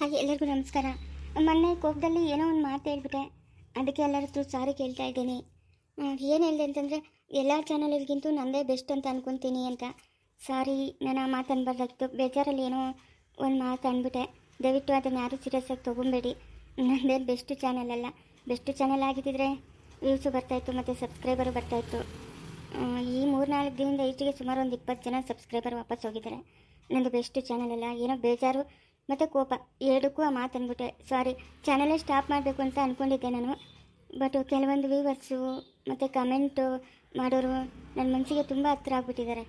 ಹಾಗೆ ಎಲ್ಲರಿಗೂ ನಮಸ್ಕಾರ. ಮೊನ್ನೆ ಕೋಪದಲ್ಲಿ ಏನೋ ಒಂದು ಮಾತು ಹೇಳ್ಬಿಟ್ಟೆ. ಅದಕ್ಕೆ ಎಲ್ಲರ ಹತ್ರ ಸಾರಿ ಕೇಳ್ತಾ ಇದ್ದೀನಿ. ಏನು ಹೇಳಿದೆ ಅಂತಂದರೆ, ಎಲ್ಲ ಚಾನಲ್ಗಿಂತೂ ನಂದೇ ಬೆಸ್ಟ್ ಅಂತ ಅನ್ಕೊತೀನಿ ಅಂತ. ಸಾರಿ ನಾನು ಆ ಮಾತು ಅನ್ಬಾರ್ದಾಗಿತ್ತು ಬೇಜಾರಲ್ಲಿ ಏನೋ ಒಂದು ಮಾತು ಅಂದ್ಬಿಟ್ಟೆ ದಯವಿಟ್ಟು ಅದನ್ನು ಯಾರೂ ಸೀರಿಯಸ್ ಆಗಿ ತೊಗೊಬೇಡಿ. ಬೆಸ್ಟ್ ಚಾನಲ್ ಅಲ್ಲ. ಬೆಸ್ಟ್ ಚಾನಲ್ ಆಗಿದ್ದಿದ್ರೆ ವ್ಯೂಸು ಬರ್ತಾಯಿತ್ತು ಮತ್ತು ಸಬ್ಸ್ಕ್ರೈಬರು ಬರ್ತಾಯಿತ್ತು ಈ ಮೂರ್ನಾಲ್ಕು ದಿನದಿಂದ ಈಚೆಗೆ ಸುಮಾರು ಒಂದು ಇಪ್ಪತ್ತು ಜನ ಸಬ್ಸ್ಕ್ರೈಬರ್ ವಾಪಸ್ ಹೋಗಿದ್ದಾರೆ. ನಂದು ಬೆಸ್ಟ್ ಚಾನಲ್ ಅಲ್ಲ. ಏನೋ ಬೇಜಾರು ಮತ್ತು ಕೋಪ ಎರಡಕ್ಕೂ ಆ ಮಾತು ಅಂದ್ಬಿಟ್ಟೆ ಸಾರಿ ಚಾನಲೇ ಸ್ಟಾಪ್ ಮಾಡಬೇಕು ಅಂತ ಅಂದ್ಕೊಂಡಿದ್ದೆ ನಾನು. ಬಟ್ ಕೆಲವೊಂದು ವ್ಯೂವರ್ಸು ಮತ್ತು ಕಮೆಂಟು ಮಾಡೋರು ನನ್ನ ಮನಸ್ಸಿಗೆ ತುಂಬ ಹತ್ತಿರ ಆಗ್ಬಿಟ್ಟಿದ್ದಾರೆ.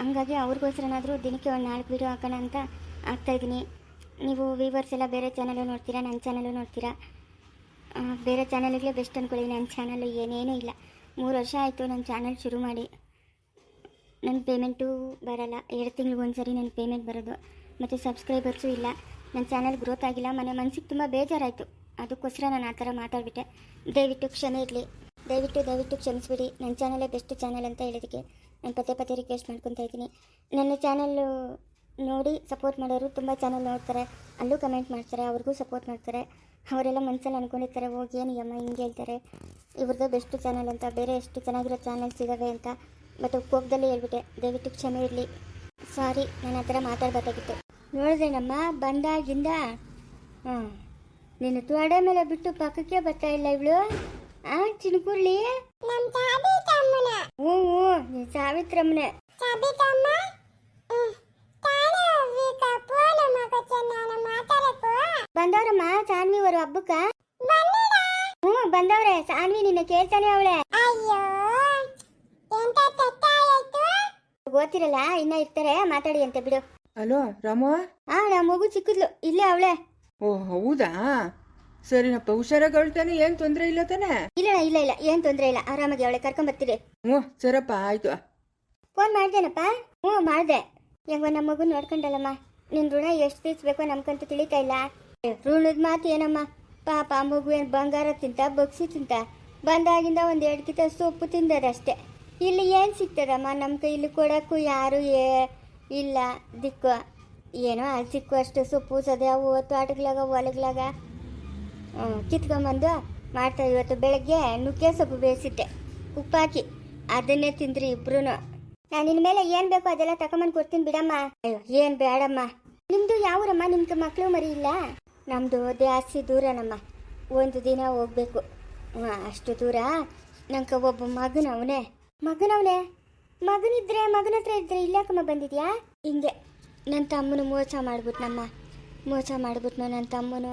ಹಂಗಾಗಿ ಅವ್ರಿಗೋಸ್ಕರನಾದರೂ ದಿನಕ್ಕೆ ಒಂದು ನಾಲ್ಕು ವೀಡಿಯೋ ಹಾಕೋಣ ಅಂತ ಆಗ್ತಾಯಿದ್ದೀನಿ ನೀವು ವ್ಯೂವರ್ಸ್ ಎಲ್ಲ ಬೇರೆ ಚಾನಲು ನೋಡ್ತೀರಾ ನನ್ನ ಚಾನಲು ನೋಡ್ತೀರಾ? ಬೇರೆ ಚಾನಲ್ಗಳೇ ಬೆಸ್ಟ್ ಅಂದ್ಕೊಳ್ಳಿ ನನ್ನ ಚಾನಲ್ ಏನೇನೂ ಇಲ್ಲ. ಮೂರು ವರ್ಷ ಆಯಿತು ನನ್ನ ಚಾನಲ್ ಶುರು ಮಾಡಿ. ನನ್ನ ಪೇಮೆಂಟು ಬರಲ್ಲ. ಎರಡು ತಿಂಗ್ಳಿಗೆ ಸರಿ ನನ್ನ ಪೇಮೆಂಟ್ ಬರೋದು. ಮತ್ತು ಸಬ್ಸ್ಕ್ರೈಬರ್ಸು ಇಲ್ಲ. ನನ್ನ ಚಾನಲ್ ಗ್ರೋತ್ ಆಗಿಲ್ಲ, ಮನೆ ಮನಸ್ಸಿಗೆ ತುಂಬ ಬೇಜಾರಾಯಿತು. ಅದಕ್ಕೋಸ್ಕರ ನಾನು ಆ ಥರ ಮಾತಾಡಿಬಿಟ್ಟೆ. ದಯವಿಟ್ಟು ಕ್ಷಮೆ ಇರಲಿ. ದಯವಿಟ್ಟು ದಯವಿಟ್ಟು ಕ್ಷಮಿಸ್ಬಿಡಿ. ನನ್ನ ಚಾನಲೇ ಬೆಸ್ಟ್ ಚಾನಲ್ ಅಂತ ಹೇಳಿದಕ್ಕೆ ನಾನು ಪದೇ ಪದೇ ರಿಕ್ವೆಸ್ಟ್ ಮಾಡ್ಕೊತಾ ಇದ್ದೀನಿ. ನನ್ನ ಚಾನಲ್ಲು ನೋಡಿ ಸಪೋರ್ಟ್ ಮಾಡೋರು ತುಂಬ ಚಾನಲ್ ನೋಡ್ತಾರೆ. ಅಲ್ಲೂ ಕಮೆಂಟ್ ಮಾಡ್ತಾರೆ, ಅವ್ರಿಗೂ ಸಪೋರ್ಟ್ ಮಾಡ್ತಾರೆ. ಅವರೆಲ್ಲ ಮನಸ್ಸಲ್ಲಿ ಅಂದ್ಕೊಂಡಿರ್ತಾರೆ ಹೋಗಿ ಏನು ಯಮ್ಮ ಹಿಂಗೆ ಹೇಳ್ತಾರೆ. ಇವ್ರದ್ದು ಬೆಸ್ಟ್ ಚಾನಲ್ ಅಂತ, ಬೇರೆ ಎಷ್ಟು ಚೆನ್ನಾಗಿರೋ ಚಾನಲ್ಸ್ ಇದ್ದಾವೆ ಅಂತ. ಬಟ್ ಕೋಪದಲ್ಲಿ ಹೇಳ್ಬಿಟ್ಟೆ. ದಯವಿಟ್ಟು ಕ್ಷಮೆ ಇರಲಿ. ಸಾರಿ ನಾನು ಹತ್ರ ಥರ ಮಾತಾಡ್ಬೇಕಾಗಿತ್ತು ನೋಡಿದ್ರೇನಮ್ಮ ಬಂದಾಗಿಂದ ಹಾಂ ನೀನು ತೋಡ ಮೇಲೆ ಬಿಟ್ಟು ಪಕ್ಕಕ್ಕೆ ಬರ್ತಾ ಇಲ್ಲ ಇವಳು? ಆ ಚಿನ್ಕುರ್ಲಿ? ಹ್ಞೂ ಹ್ಞೂ ನೀನು ಸಾವಿತ್ರಮ್ಮನೆ ಬಂದವ್ರಮ್ಮ ಸಾನ್ವಿ ಅವರು ಹಬ್ಬಕ್ಕ? ಹ್ಞೂ ಬಂದವ್ರೆ ಸಾನ್ವಿ ನಿನ್ನ ಕೇಳ್ತಾನೆ ಅವಳೆ. ಗೊತ್ತಿರಲ್ಲ ಇನ್ನ ಇರ್ತಾರೆ ಮಾತಾಡಿ ಅಂತ ಬಿಡು. ಹಲೋ ರಾಮು? ಹಾ ನಮ್ಮ ಮಗು ಚಿಕ್ಕದ್ಲು ಇಲ್ಲೇ ಅವಳೆ. ಓ ಹೌದಾ? ಸರಿನಪ್ಪ ಹುಷಾರಾಗಿ ಏನು ತೊಂದರೆ ಇಲ್ಲ ತಾನೆ? ಇಲ್ಲ ಇಲ್ಲ ಇಲ್ಲ ಏನ್ ತೊಂದ್ರೆ ಇಲ್ಲ ಆರಾಮಾಗಿ ಅವಳೆ ಕರ್ಕೊಂಡ್ ಬರ್ತೀರಿ ಹ್ಞೂ ಸರಪ್ಪ ಆಯ್ತು. ಫೋನ್ ಮಾಡ್ದೇನಪ್ಪ? ಹ್ಞೂ ಮಾಡ್ದೆ. ಹೆಂಗೋ ನಮ್ಮ ಮಗು ನೋಡ್ಕೊಂಡಲ್ಲಮ್ಮ. ನಿನ್ ಋಣ ಎಷ್ಟು ತೀರ್ಸ್ಬೇಕು ನಮ್ಗಂತೂ ತಿಳಿತಾ ಇಲ್ಲ. ಋಣದ ಮಾತು ಏನಮ್ಮ? ಪಾಪ ಆ ಮಗು ಏನ್ ಬಂಗಾರ ತಿಂತ ಬಗ್ಸಿ ತಿಂತ ಬಂದಾಗಿಂದ ಒಂದ್ ಎರಡು ಕಿತ ಸೊಪ್ಪು ತಿಂದದಷ್ಟೇ. ಇಲ್ಲಿ ಏನು ಸಿಗ್ತದಮ್ಮ? ನಮ್ಮ ಕೈಲಿ ಕೊಡೋಕ್ಕೂ ಯಾರು ಏ ಇಲ್ಲ. ದಿಕ್ಕು, ಏನೋ ಅಲ್ಲಿ ಸಿಕ್ಕು ಅಷ್ಟು ಸೊಪ್ಪು ಸದ್ಯಾವು ತೋಟಗಳಾಗ, ಹೊಲಗಳಾಗ ಹ್ಞೂ ಕಿತ್ಕೊಂಬಂದು ಮಾಡ್ತಾ ಇವತ್ತು ಬೆಳಗ್ಗೆ ನುಗ್ಗೆ ಸೊಪ್ಪು ಬೇಯಿಸಿದ್ದೆ ಉಪ್ಪಾಕಿ ಅದನ್ನೇ ತಿಂದ್ರಿ ಇಬ್ರು ನಾನು ನಿನ್ನ ಮೇಲೆ ಏನು ಬೇಕೋ ಅದೆಲ್ಲ ತಗೊಂಬಂದು ಕೊಡ್ತೀನಿ ಬಿಡಮ್ಮ. ಅಯ್ಯೋ, ಏನು ಬೇಡಮ್ಮ ನಿಮ್ಮದು ಯಾವರಮ್ಮ? ನಿಮ್ಗೆ ಮಕ್ಕಳು ಮರಿ ಇಲ್ಲ? ನಮ್ಮದು ಜಾಸ್ತಿ ದೂರನಮ್ಮ. ಒಂದು ದಿನ ಹೋಗ್ಬೇಕು. ಹಾಂ ಅಷ್ಟು ದೂರ. ನಂಗೆ ಒಬ್ಬ ಮಗನವನೇ. ಮಗನವನೇ ಮಗನಿದ್ರೆ, ಮಗನ ಹತ್ರ ಇದ್ರೆ ಇಲ್ಲಾಕಮ್ಮ ಬಂದಿದ್ಯಾ? ಹಿಂಗೆ. ನನ್ನ ತಮ್ಮನ ಮೋಸ ಮಾಡ್ಬಿಟ್ನಮ್ಮ ಮೋಸ ಮಾಡ್ಬಿಟ್ನು ನನ್ನ ತಮ್ಮನು.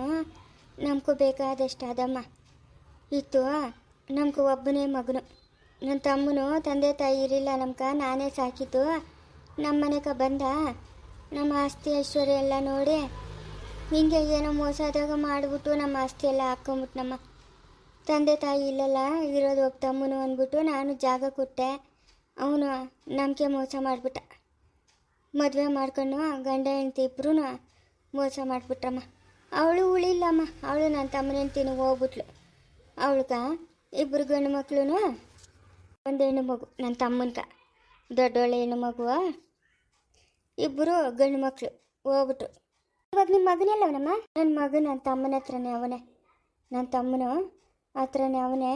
ನಮಗೂ ಬೇಕಾದಷ್ಟು ಅದಮ್ಮ ಇತ್ತು, ನಮ್ಗೆ ಒಬ್ಬನೇ ಮಗನು. ನನ್ನ ತಮ್ಮನು ತಂದೆ ತಾಯಿ ಇರಲಿಲ್ಲ ನಮ್ಗೆ, ನಾನೇ ಸಾಕಿದ್ದು. ನಮ್ಮ ಮನೆಗೆ ಬಂದ. ನಮ್ಮ ಆಸ್ತಿ ಐಶ್ವರ್ಯ ಎಲ್ಲ ನೋಡಿ ಹಿಂಗೆ ಏನೋ ಮೋಸದಾಗ ಮಾಡಿಬಿಟ್ಟು ನಮ್ಮ ಆಸ್ತಿ ಎಲ್ಲ ಹಾಕ್ಕೊಂಬಿಟ್ಟು ನಮ್ಮ ತಂದೆ ತಾಯಿ ಇಲ್ಲಲ್ಲ, ಇರೋದು ಒಬ್ಬ ತಮ್ಮನು ಅಂದ್ಬಿಟ್ಟು ನಾನು ಜಾಗ ಕೊಟ್ಟೆ. ಅವನು ನಂಬಿಕೆ ಮೋಸ ಮಾಡಿಬಿಟ್ಟ. ಮದುವೆ ಮಾಡ್ಕೊಂಡು ಗಂಡ ಹೆಂಡತಿ ಇಬ್ಬರೂ ಮೋಸ ಮಾಡಿಬಿಟ್ರಮ್ಮ. ಅವಳು ಉಳಿಲ್ಲಮ್ಮ, ಅವಳು ನನ್ನ ತಮ್ಮನ ಹೆಂಡ್ತಿನೂ ಹೋಗ್ಬಿಟ್ಲು. ಅವಳ್ಗ ಇಬ್ಬರು ಗಂಡು ಮಕ್ಕಳು ಒಂದು ಹೆಣ್ಣು ಮಗು ನನ್ನ ತಮ್ಮನ್ಕ ದೊಡ್ಡೋಳೆ ಹೆಣ್ಣು ಮಗುವ ಇಬ್ಬರು ಗಂಡು ಮಕ್ಕಳು ಹೋಗ್ಬಿಟ್ರು. ಇವಾಗ ನಿಮ್ಮ ಮಗನೆಲ್ಲವನಮ್ಮ ನನ್ನ ಮಗ ನನ್ನ ತಮ್ಮನ ಹತ್ರನೇ ಅವನೇ. ನನ್ನ ತಮ್ಮನು ಹತ್ರನೇ ಅವನೇ,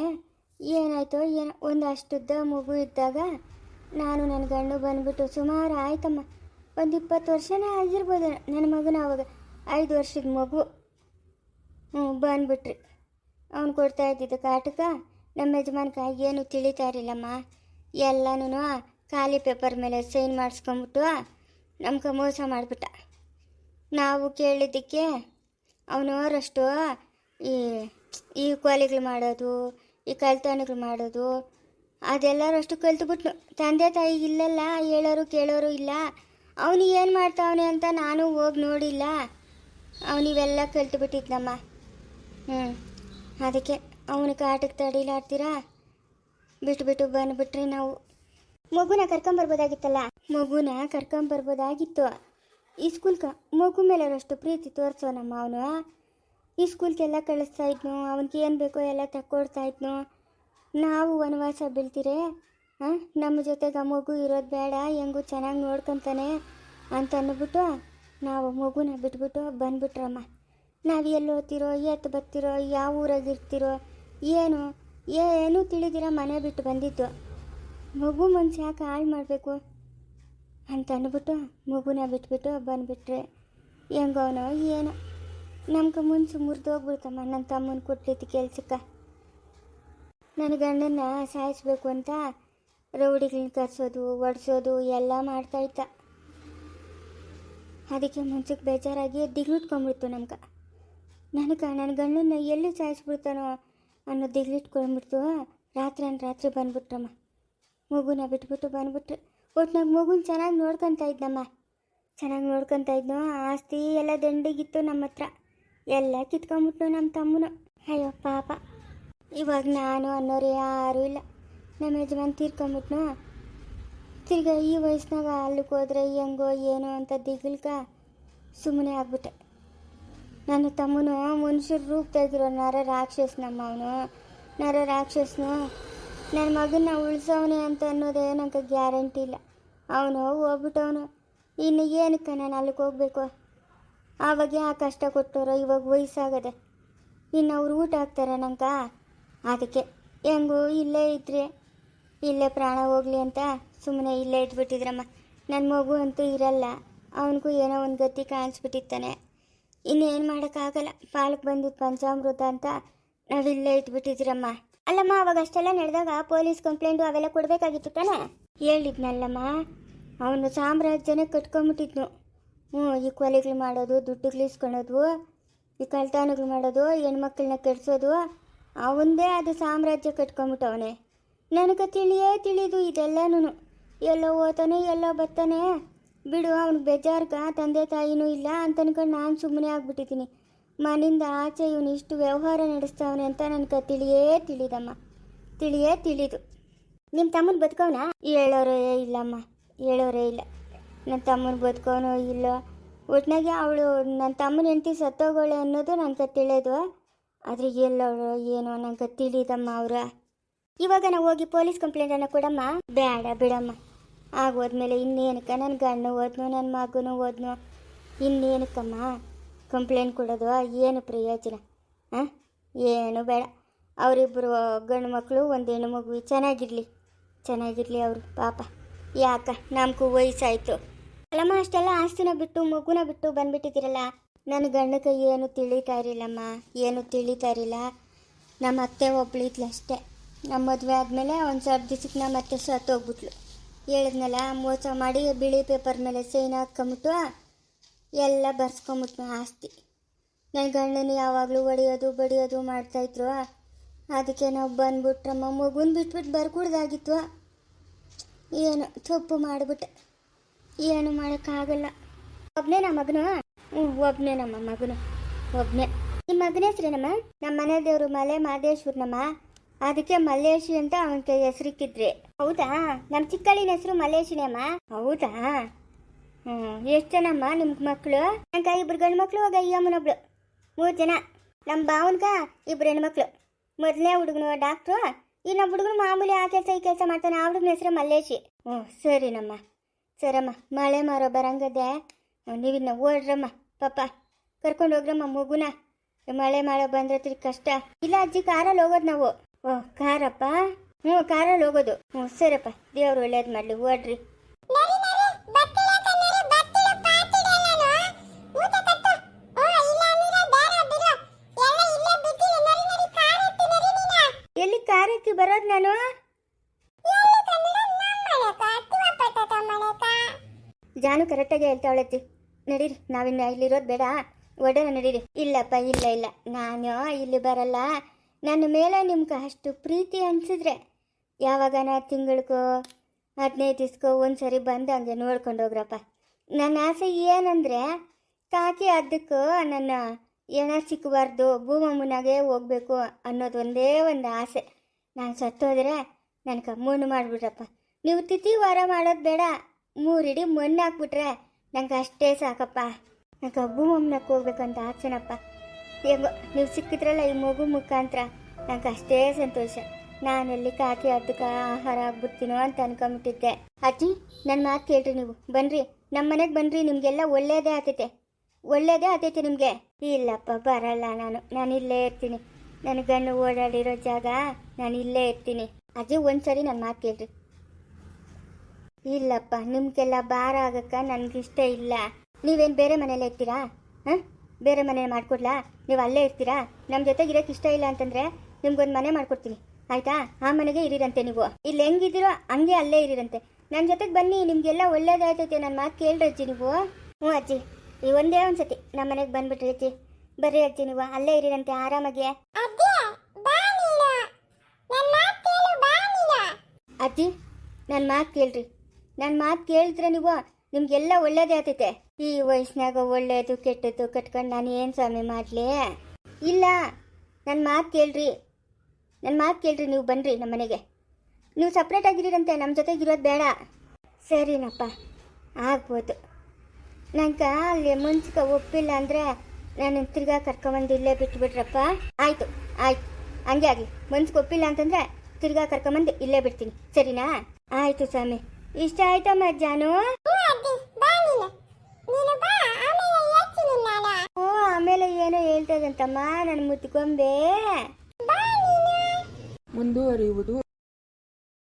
ಏನಾಯ್ತು ಏನು ಒಂದು ಅಷ್ಟುದ್ದ ಮಗು ಇದ್ದಾಗ ನಾನು ನನ್ನ ಗಂಡು ಬಂದ್ಬಿಟ್ಟು ಸುಮಾರು ಆಯ್ತಮ್ಮ. ಒಂದು ಇಪ್ಪತ್ತು ವರ್ಷನೇ ಆಗಿರ್ಬೋದು ನನ್ನ ಮಗನ ಅವಾಗ. ಐದು ವರ್ಷದ ಮಗು ಹ್ಞೂ ಬಂದ್ಬಿಟ್ರಿ. ಅವ್ನು ಕೊಡ್ತಾ ಇದ್ದಿದ್ದ ಕಾಟಕ ನಮ್ಮ ಯಜಮಾನ್ಕ ಏನು ತಿಳಿತಾ ಇರಲಿಲ್ಲಮ್ಮ. ಎಲ್ಲನೂ ಖಾಲಿ ಪೇಪರ್ ಮೇಲೆ ಸೈನ್ ಮಾಡಿಸ್ಕೊಂಬಿಟ್ಟು ನಮ್ಗೆ ಮೋಸ ಮಾಡಿಬಿಟ್ಟ. ನಾವು ಕೇಳಿದ್ದಕ್ಕೆ ಅವನವರಷ್ಟು ಈ ಈ ಕೊಲೆಗಳು ಮಾಡೋದು, ಈ ಕಳ್ತನಗಳು ಮಾಡೋದು, ಅದೆಲ್ಲರೂ ಅಷ್ಟು ಕಲ್ತು ಬಿಟ್ಟು ತಂದೆ ತಾಯಿ ಇಲ್ಲಲ್ಲ, ಹೇಳೋರು ಕೇಳೋರು ಇಲ್ಲ. ಅವನು ಏನು ಮಾಡ್ತಾವನೆ ಅಂತ ನಾನು ಹೋಗಿ ನೋಡಿಲ್ಲ. ಅವನಿವೆಲ್ಲ ಕಲ್ತ್ಬಿಟ್ಟಿದ್ನಮ್ಮ. ಹ್ಞೂ ಅದಕ್ಕೆ ಅವನು ಕಾಟಕ್ಕೆ ತಡಿಲಾಡ್ತೀರಾ? ಬಿಟ್ಟು ಬಿಟ್ಟು ಬಂದುಬಿಟ್ರಿ ನಾವು. ಮಗುನ ಕರ್ಕೊಂಬರ್ಬೋದಾಗಿತ್ತಲ್ಲ ಮಗುನ ಕರ್ಕೊಂಬರ್ಬೋದಾಗಿತ್ತು ಈ ಸ್ಕೂಲ್ಗೆ ಮಗು ಮೇಲೆ ಅಷ್ಟು ಪ್ರೀತಿ ತೋರಿಸೋನಮ್ಮ ಅವನು. ಈ ಸ್ಕೂಲ್ಗೆಲ್ಲ ಕಳಿಸ್ತಾ ಇದ್ನು, ಅವನಿಗೆ ಏನು ಬೇಕೋ ಎಲ್ಲ ತಕ್ಕೊಡ್ತಾ ಇದ್ನು. ನಾವು ವನವಾಸ ಬೀಳ್ತೀರೆ? ಹಾಂ? ನಮ್ಮ ಜೊತೆಗೆ ಆ ಮಗು ಇರೋದು ಬೇಡ, ಹೆಂಗೂ ಚೆನ್ನಾಗಿ ನೋಡ್ಕೊತಾನೆ ಅಂತ ಅಂದ್ಬಿಟ್ಟು ನಾವು ಮಗುನ ಬಿಟ್ಬಿಟ್ಟು ಬಂದ್ಬಿಟ್ರಮ್ಮ. ನಾವು ಎಲ್ಲಿ ಓದ್ತಿರೋ ಎತ್ತು ಬರ್ತಿರೋ, ಯಾವ ಊರಾಗ ಇರ್ತಿರೋ, ಏನು ಏನು ತಿಳಿದಿರ ಮನೆ ಬಿಟ್ಟು ಬಂದಿದ್ದು. ಮಗು ಮನ್ಸು ಯಾಕೆ ಹಾಳು ಮಾಡಬೇಕು ಅಂತ ಅಂದ್ಬಿಟ್ಟು ಮಗುನ ಬಿಟ್ಬಿಟ್ಟು ಬಂದುಬಿಟ್ರೆ ಹೆಂಗವನೋ ಏನೋ. ನಮ್ಗೆ ಸುಮ್ಮರ್ದು ಮುರಿದೋಗ್ಬಿಡ್ತಮ್ಮ ನನ್ನ ತಮ್ಮನ ಕೊಟ್ಟಿತ್ತು ಕೆಲ್ಸಕ್ಕೆ. ನನ್ನ ಗಂಡನ ಸಾಯಿಸ್ಬೇಕು ಅಂತ ರೌಡಿಗಳನ್ನ ಕರೆಸೋದು, ಒಡಿಸೋದು ಎಲ್ಲ ಮಾಡ್ತಾಯಿತ್ತ ಅದಕ್ಕೆ ಮನ್ಸಕ್ಕೆ ಬೇಜಾರಾಗಿ ದಿಗ್ಲಿಟ್ಕೊಂಡ್ಬಿಡ್ತು ನಮ್ಗೆ. ನನಗೆ ನನ್ನ ಗಂಡನ್ನ ಎಲ್ಲಿ ಸಾಯಿಸ್ಬಿಡ್ತಾನೋ ಅನ್ನೋ ದಿಗ್ಲಿಟ್ಕೊಂಡ್ಬಿಡ್ತು ರಾತ್ರಿ ರಾತ್ರಿ ಬಂದ್ಬಿಟ್ರಮ್ಮ. ಮಗುನ ಬಿಟ್ಬಿಟ್ಟು ಬಂದ್ಬಿಟ್ರೆ. ಒಟ್ನಾಗ ಮಗುನ ಚೆನ್ನಾಗಿ ನೋಡ್ಕೊತಾ ಇದ್ದಮ್ಮ ಚೆನ್ನಾಗಿ ನೋಡ್ಕೊತಾ ಇದ್ನೋ, ಆಸ್ತಿ ಎಲ್ಲ ದಂಡಿಗಿತ್ತು ನಮ್ಮ ಹತ್ರ ಎಲ್ಲ ಕಿತ್ಕೊಂಡ್ಬಿಟ್ಟು ನಮ್ಮ ತಮ್ಮನ. ಅಯ್ಯೋ, ಪಾಪ. ಇವಾಗ ನಾನು ಅನ್ನೋರು ಯಾರೂ ಇಲ್ಲ. ನಮ್ಮ ಯಜಮಾನ್ ತೀರ್ಕೊಂಬಿಟ್ನು? ತಿರ್ಗಾ ಈ ವಯಸ್ಸಿನಾಗ ಅಲ್ಲಿಗೆ ಹೋದ್ರೆ ಹೆಂಗೋ ಏನೋ ಅಂತ ದಿಗಿಲ್ಕ ಸುಮ್ಮನೆ ಆಗ್ಬಿಟ್ಟೆ. ನನ್ನ ತಮ್ಮನು ಮನುಷ್ಯರ ರೂಪದಾಗಿರೋ ನರ ರಾಕ್ಷಸನಮ್ಮ ಅವನು ನರ ರಾಕ್ಷಸ್ನು ನನ್ನ ಮಗನ್ನ ಉಳಿಸೋವನೆ ಅಂತ ಅನ್ನೋದೇ ನನಗೆ ಗ್ಯಾರಂಟಿ ಇಲ್ಲ. ಅವನು ಹೋಗ್ಬಿಟ್ಟವನು. ಇನ್ನು ಏನಕ್ಕೆ ನಾನು ಅಲ್ಲಿಗೆ ಹೋಗ್ಬೇಕು? ಆವಾಗ ಆ ಕಷ್ಟ ಕೊಟ್ಟೋರೋ ಇವಾಗ ವಯಸ್ಸಾಗದೆ. ಇನ್ನು ಅವ್ರು ಊಟ ಹಾಕ್ತಾರೆ ನಂಗೆ? ಅದಕ್ಕೆ, ಹೆಂಗೋ ಇಲ್ಲೇ ಇದ್ರೆ, ಇಲ್ಲೇ ಪ್ರಾಣ ಹೋಗ್ಲಿ ಅಂತ ಸುಮ್ಮನೆ ಇಲ್ಲೇ ಇಟ್ಬಿಟ್ಟಿದ್ರಮ್ಮ ನನ್ನ ಮಗು ಅಂತೂ ಇರಲ್ಲ. ಅವನಿಗೂ ಏನೋ ಒಂದು ಗತಿ ಕಾಣಿಸ್ಬಿಟ್ಟಿತ್ತಾನೆ ಇನ್ನೇನು ಮಾಡೋಕ್ಕಾಗಲ್ಲ. ಪಾಲಕ್ಕೆ ಬಂದಿದ್ದು ಪಂಚಾಮೃತ ಅಂತ ನಾವಿಲ್ಲೇ ಇಟ್ಬಿಟ್ಟಿದ್ರಮ್ಮ. ಅಲ್ಲಮ್ಮ, ಅವಾಗ ಅಷ್ಟೆಲ್ಲ ನಡೆದಾಗ ಪೊಲೀಸ್ ಕಂಪ್ಲೇಂಟು ಅವೆಲ್ಲ ಕೊಡಬೇಕಾಗಿತ್ತು ತಾನೆ? ಹೇಳಿದ್ನಲ್ಲಮ್ಮ, ಅವನು ಸಾಮ್ರಾಜ್ಯನೇ ಕಟ್ಕೊಂಬಿಟ್ಟಿದ್ನು. ಹ್ಞೂ ಮಾಡೋದು, ದುಡ್ಡು ಇಸ್ಕೊಳೋದು ಈ ಕಳ್ತಾನಗಳು ಮಾಡೋದು, ಹೆಣ್ಮಕ್ಳನ್ನ ಕೆಡಿಸೋದು ಅವಂದೇ ಅದು ಸಾಮ್ರಾಜ್ಯ ಕಟ್ಕೊಂಬಿಟ್ಟವನೆ. ನನಗೆ ತಿಳಿಯೇ ತಿಳಿದು ಇದೆಲ್ಲನೂ ಎಲ್ಲೋ ಓದ್ತಾನೆ, ಎಲ್ಲೋ ಬರ್ತಾನೆ. ಬಿಡು ಅವ್ನಿಗೆ ಬೇಜಾರ್ಗ ತಂದೆ ತಾಯಿನೂ ಇಲ್ಲ ಅಂತ ಅನ್ಕೊಂಡು ನಾನು ಸುಮ್ಮನೆ ಆಗ್ಬಿಟ್ಟಿದ್ದೀನಿ. ಮನೆಯಿಂದ ಆಚೆ ಇವನು ಇಷ್ಟು ವ್ಯವಹಾರ ನಡೆಸ್ತಾವನೆ ಅಂತ ನನಗೆ ತಿಳಿಯೇ ತಿಳಿದಮ್ಮ. ತಿಳಿಯೇ ತಿಳಿದು. ನಿಮ್ಮ ತಮ್ಮನ ಬದುಕವನ? ಹೇಳೋರೇ ಇಲ್ಲಮ್ಮ. ಹೇಳೋರೇ ಇಲ್ಲ. ನನ್ನ ತಮ್ಮನ ಬದುಕೋನೋ ಇಲ್ಲೋ. ಒಟ್ನಾಗೆ ಅವಳು ನನ್ನ ತಮ್ಮನ ಹೆಂಡತಿ ಸತ್ತೋಗೋಳೆ ಅನ್ನೋದು ನನಗೆ ತಿಳಿಯೋದು ಆದರೆ ಎಲ್ಲವಳು ಏನೋ ನನಗೆ ತಿಳಿದಮ್ಮ ಅವ್ರ. ಇವಾಗ ನಾವು ಹೋಗಿ ಪೊಲೀಸ್ ಕಂಪ್ಲೇಂಟನ್ನು ಕೊಡಮ್ಮ? ಬೇಡ ಬಿಡಮ್ಮ. ಆಗೋದ್ಮೇಲೆ ಇನ್ನೇನಕ್ಕ? ನನ್ನ ಗಂಡು ಓದ್ನು ನನ್ನ ಮಗನೂ ಓದ್ನು ಇನ್ನೇನಕ್ಕಮ್ಮ? ಕಂಪ್ಲೇಂಟ್ ಕೊಡೋದು ಏನು ಪ್ರಯೋಜನ? ಹಾಂ ಏನು ಬೇಡ. ಅವರಿಬ್ಬರು ಗಂಡು ಮಕ್ಕಳು ಒಂದು ಹೆಣ್ಣು ಮಗು. ಚೆನ್ನಾಗಿರಲಿ. ಚೆನ್ನಾಗಿರಲಿ ಅವರು, ಪಾಪ. ಯಾಕ? ನಮಗೂ ವಯಸ್ಸಾಯಿತು. ಅಲ್ಲಮ್ಮ, ಅಷ್ಟೆಲ್ಲ ಆಸ್ತಿನ ಬಿಟ್ಟು, ಮಗುನ ಬಿಟ್ಟು ಬಂದ್ಬಿಟ್ಟಿದ್ದೀರಲ್ಲ? ನನ್ನ ಗಂಡಕ್ಕೆ ಏನು ತಿಳಿತಾ ಇರಲಿಲ್ಲಮ್ಮ, ಏನು ತಿಳಿತಾ ಇರಲಿಲ್ಲ. ನಮ್ಮ ಅತ್ತೆ ಒಬ್ಳು ಇದ್ಲು ಅಷ್ಟೇ. ನಮ್ಮ ಮದುವೆ ಆದಮೇಲೆ ಒಂದು ಸ್ವಲ್ಪ ದಿವಸಕ್ಕೆ ನಮ್ಮ ಅತ್ತೆ ಹೋಗ್ಬಿಟ್ಲು. ಹೇಳಿದ್ನಲ್ಲ, ಮೋಸ ಮಾಡಿ ಬಿಳಿ ಪೇಪರ್ ಮೇಲೆ ಸೈನ್ ಹಾಕ್ಕೊಂಬಿಟ್ಟು ಎಲ್ಲ ಬರ್ಸ್ಕೊಂಬಿಟ್ನು ಆಸ್ತಿ. ನನ್ನ ಗಂಡನ ಯಾವಾಗಲೂ ಹೊಡೆಯೋದು ಬಡಿಯೋದು ಮಾಡ್ತಾಯಿದ್ರು ಅದಕ್ಕೆ ನಾವು ಬಂದ್ಬಿಟ್ರಮ್ಮ, ಮಗುನ ಬಿಟ್ಬಿಟ್ಟು ಬರ್ಕೂಡ್ದಾಗಿತ್ತು. ಏನು, ತಪ್ಪು ಮಾಡಿಬಿಟ್ಟೆ. ಏನು ಮಾಡೋಕ್ಕಾಗಲ್ಲ. ಒಬ್ನೇ ನಮ್ಮ ಮಗನು, ಹ್ಞೂ ಒಬ್ಬನೇ ನಮ್ಮ ಮಗನು ಒಬ್ಬನೇ ನಿಮ್ಮ ಮಗನ ಹೆಸ್ರೇನಮ್ಮ ನಮ್ಮ ಮನೆ ದೇವರು ಮಲೆ ಮಹದೇಶ್ವರನಮ್ಮ ಅದಕ್ಕೆ ಮಲ್ಲೇಶಿ ಅಂತ ಅವನ ಹೆಸರಿಕ್ಕಿದ್ರಿ. ಹೌದಾ? ನಮ್ಮ ಚಿಕ್ಕಳಿನ ಹೆಸರು ಮಲ್ಲೇಶಿನೇಮ್ಮ? ಹೌದಾ? ಹ್ಞೂ, ಎಷ್ಟು ಜನಮ್ಮ ನಿಮ್ಮ ಮಕ್ಕಳು ನಂಗೆ ಇಬ್ರು ಗಂಡು ಮಕ್ಕಳು ಹೋಗ ಅಮ್ಮನೊಬ್ಳು. ಮೂರು ಜನ. ನಮ್ಮ ಭಾವನ್ಗ ಇಬ್ರು ಹೆಣ್ಮಕ್ಳು. ಮೊದಲನೇ ಹುಡುಗನು ಡಾಕ್ಟ್ರು ನಮ್ಮ ಹುಡುಗನು ಮಾಮೂಲಿ ಆ ಕೆಲಸ ಈ ಕೆಲಸ ಮಾಡ್ತಾನೆ. ಆ ಹುಡುಗನ ಹೆಸರು ಮಲ್ಲೇಶಿ. ಹ್ಞೂ, ಸರಿನಮ್ಮ. ಸರಮ್ಮ, ಮಳೆ ಮಾರೋ ಬರಂಗದೆ ನೀವಿನ್ನ ಓಡ್ರಮ್ಮ, ಪಾಪ. ಕರ್ಕೊಂಡು ಹೋಗ್ರಮ್ಮ ಮಗುನ. ಮಳೆ ಮಾಡೋ ಬಂದ್ರೆ ತಿರ್ಗಿ ಕಷ್ಟ. ಇಲ್ಲ ಅಜ್ಜಿ, ಕಾರಲ್ಲಿ ಹೋಗೋದು ನಾವು. ಓ, ಕಾರಪ್ಪ? ಹ್ಞೂ ಕಾರಲ್ಲಿ ಹೋಗೋದು. ಹ್ಞೂ ಸರಪ್ಪ. ದೇವ್ರು ಒಳ್ಳೇದು ಮಾಡಲಿ, ಓಡ್ರಿ. ಜಾನು ಕರೆಕ್ಟಾಗಿ ಹೇಳ್ತಾವಳತ್ತಿ ನಡೀರಿ, ನಾವಿನ್ನ ಇಲ್ಲಿರೋದು ಬೇಡ. ಒಡೆನ ನಡೀರಿ. ಇಲ್ಲಪ್ಪ, ಇಲ್ಲ ಇಲ್ಲ. ನಾನು ಇಲ್ಲಿ ಬರಲ್ಲ. ನನ್ನ ಮೇಲೆ ನಿಮ್ಗೆ ಅಷ್ಟು ಪ್ರೀತಿ ಅನ್ಸಿದ್ರೆ ಯಾವಾಗನ ತಿಂಗಳಿಗೋ, ಹದಿನೈದು ದಿವ್ಸಕ್ಕೋ ಒಂದ್ಸರಿ ಬಂದು ಹಂಗೆ ನೋಡ್ಕೊಂಡು ಹೋಗ್ರಪ್ಪ. ನನ್ನ ಆಸೆ ಏನಂದರೆ, ಕಾಕಿ ಅದಕ್ಕೂ ನನ್ನ ಏನ ಸಿಕ್ಕಬಾರ್ದು ಭೂಮಮ್ಮನಾಗೆ ಹೋಗ್ಬೇಕು ಅನ್ನೋದು ಒಂದೇ ಒಂದು ಆಸೆ. ನಾನು ಸತ್ತೋದ್ರೆ ನನಗೆ ಕಮ್ಮೂನು ಮಾಡಿಬಿಡ್ರಪ್ಪ. ನೀವು ತಿಥಿ ವಾರ ಮಾಡೋದು ಬೇಡ. ಮೂರಿಡಿ ಮಣ್ಣು ಹಾಕ್ಬಿಟ್ರೆ ನಂಗೆ ಅಷ್ಟೇ ಸಾಕಪ್ಪ. ನಂಗೆ ಭೂಮಮ್ಮನಕ್ಕೆ ಹೋಗ್ಬೇಕಂತ ಆಸೆನಪ್ಪ. ಹೆಂಗೋ, ನೀವು ಸಿಕ್ಕಿದ್ರಲ್ಲ ಈ ಮಗು ಮುಖಾಂತರ ನಂಗೆ ಅಷ್ಟೇ ಸಂತೋಷ. ನಾನೆಲ್ಲಿ ಕಾಕಿ ಅದಕ್ಕೆ ಆಹಾರ ಆಗ್ಬಿಡ್ತೀನೋ ಅಂತ ಅನ್ಕೊಂಬಿಟ್ಟಿದ್ದೆ. ಅಜ್ಜಿ ನನ್ನ ಮಾತು ಕೇಳ್ರಿ ನೀವು. ಬನ್ರಿ ನಮ್ಮ ಮನೆಗೆ ಬನ್ರಿ, ನಿಮಗೆಲ್ಲ ಒಳ್ಳೇದೇ ಆತೈತೆ. ಒಳ್ಳೇದೇ ಆತೈತೆ ನಿಮಗೆ. ಇಲ್ಲಪ್ಪ, ಬರಲ್ಲ ನಾನು. ನಾನು ಇಲ್ಲೇ ಇರ್ತೀನಿ. ನನ್ನ ಗಂಡು ಓಡಾಡಿರೋ ಜಾಗ ನಾನು ಇಲ್ಲೇ ಇರ್ತೀನಿ. ಅಜ್ಜಿ, ಒಂದ್ಸರಿ ನನ್ನ ಮಾತು ಕೇಳ್ರಿ. ಇಲ್ಲಪ್ಪ ನಿಮ್ಗೆಲ್ಲ ಭಾರ ಆಗಕ್ಕ ನನಗಿಷ್ಟ ಇಲ್ಲ. ನೀವೇನು ಬೇರೆ ಮನೇಲೇ ಇರ್ತೀರಾ? ಹಾಂ? ಬೇರೆ ಮನೇಲಿ ಮಾಡ್ಕೊಡ್ಲಾ? ನೀವು ಅಲ್ಲೇ ಇರ್ತೀರಾ? ನಮ್ಮ ಜೊತೆಗೆ ಇರೋಕೆ ಇಷ್ಟ ಇಲ್ಲ ಅಂತಂದ್ರೆ ನಿಮ್ಗೊಂದು ಮನೆ ಮಾಡ್ಕೊಡ್ತೀನಿ. ಆಯ್ತಾ? ಆ ಮನೆಗೆ ಇರಿರಂತೆ ನೀವು. ಇಲ್ಲಿ ಹೆಂಗಿದ್ದೀರೋ ಹಂಗೆ ಅಲ್ಲೇ ಇರಿರಂತೆ. ನನ್ನ ಜೊತೆಗೆ ಬನ್ನಿ ನಿಮಗೆಲ್ಲ ಒಳ್ಳೇದಾಯ್ತೈತೆ ನನ್ನ ಮಾತು ಕೇಳ್ರಿ ಅಜ್ಜಿ ನೀವು. ಹ್ಞೂ ಅಜ್ಜಿ ಈ ಒಂದೇ ಒಂದು ಸತಿ ನಮ್ಮ ಮನೆಗೆ ಬಂದ್ಬಿಟ್ರಿ ಅಜ್ಜಿ. ಬರ್ರಿ ಅಜ್ಜಿ ನೀವು ಅಲ್ಲೇ ಇರಿರಂತೆ ಆರಾಮಾಗಿ. ಅಜ್ಜಿ ನನ್ನ ಮಾತು ಕೇಳ್ರಿ. ನನ್ನ ಮಾತು ಕೇಳಿದ್ರೆ ನೀವು, ನಿಮ್ಗೆಲ್ಲ ಒಳ್ಳೇದೇ ಆತೈತೆ ಈ ವಯಸ್ಸಿನಾಗ ಒಳ್ಳೇದು, ಕೆಟ್ಟದ್ದು ಕಟ್ಕೊಂಡು ನಾನು ಏನು ಸ್ವಾಮಿ ಮಾಡಲಿ? ಇಲ್ಲ ನನ್ನ ಮಾತು ಕೇಳ್ರಿ. ನನ್ನ ಮಾತು ಕೇಳ್ರಿ, ನೀವು ಬನ್ನಿರಿ ನಮ್ಮ ಮನೆಗೆ. ನೀವು ಸಪ್ರೇಟ್ ಆಗಿರಂತೆ ನಮ್ಮ ಜೊತೆಗಿರೋದು ಬೇಡ. ಸರಿನಪ್ಪ, ಆಗ್ಬೋದು. ನಂಗೆ ಅಲ್ಲಿ ಮುಂಚೆ ಒಪ್ಪಿಲ್ಲ ಅಂದರೆ ನಾನು ತಿರ್ಗಾ ಕರ್ಕೊಂಬಂದು ಇಲ್ಲೇ ಬಿಟ್ಬಿಟ್ರಪ್ಪ. ಆಯಿತು, ಆಯ್ತು. ಹಂಗೆ ಆಗಲಿ. ಮನ್ಸಿಗೆ ಒಪ್ಪಿಲ್ಲ ಅಂತಂದರೆ ತಿರ್ಗಾ ಕರ್ಕೊಂಬಂದು ಇಲ್ಲೇ ಬಿಡ್ತೀನಿ. ಸರಿನಾ? ಆಯಿತು ಸ್ವಾಮಿ. ಇಷ್ಟ ಆಯ್ತಾ ಮಜ್ಜಾನು ಓ ಆಮೇಲೆ ಏನೋ ಹೇಳ್ತದಂತಮ್ಮ ನನ್ನ ಮುತ್ಕೊಂಬೆ. ಮುಂದುವರಿಯುವುದು